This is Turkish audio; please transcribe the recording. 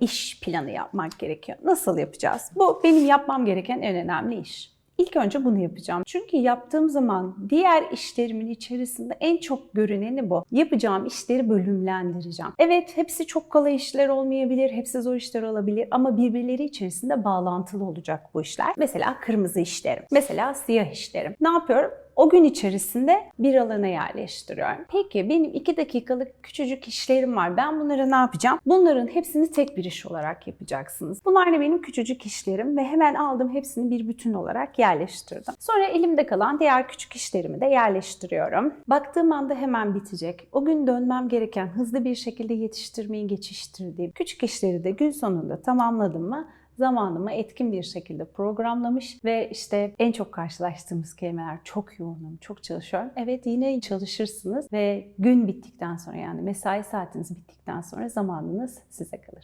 iş planı yapmak gerekiyor. Nasıl yapacağız? Bu benim yapmam gereken en önemli iş. İlk önce bunu yapacağım. Çünkü yaptığım zaman diğer işlerimin içerisinde en çok görüneni bu. Yapacağım işleri bölümlendireceğim. Evet hepsi çok kolay işler olmayabilir, hepsi zor işler olabilir ama birbirleri içerisinde bağlantılı olacak bu işler. Mesela kırmızı işlerim, mesela siyah işlerim. Ne yapıyorum? O gün içerisinde bir alana yerleştiriyorum. Peki benim 2 dakikalık küçücük işlerim var. Ben bunları ne yapacağım? Bunların hepsini tek bir iş olarak yapacaksınız. Bunlar da benim küçücük işlerim ve hemen aldım hepsini bir bütün olarak yerleştirdim. Sonra elimde kalan diğer küçük işlerimi de yerleştiriyorum. Baktığım anda hemen bitecek. O gün dönmem gereken hızlı bir şekilde yetiştirmeyi geçiştirdiğim küçük işleri de gün sonunda tamamladım mı zamanımı etkin bir şekilde programlamış ve işte en çok karşılaştığımız kelimeler çok yoğunum, çok çalışıyorum. Evet yine çalışırsınız ve gün bittikten sonra yani mesai saatiniz bittikten sonra zamanınız size kalır.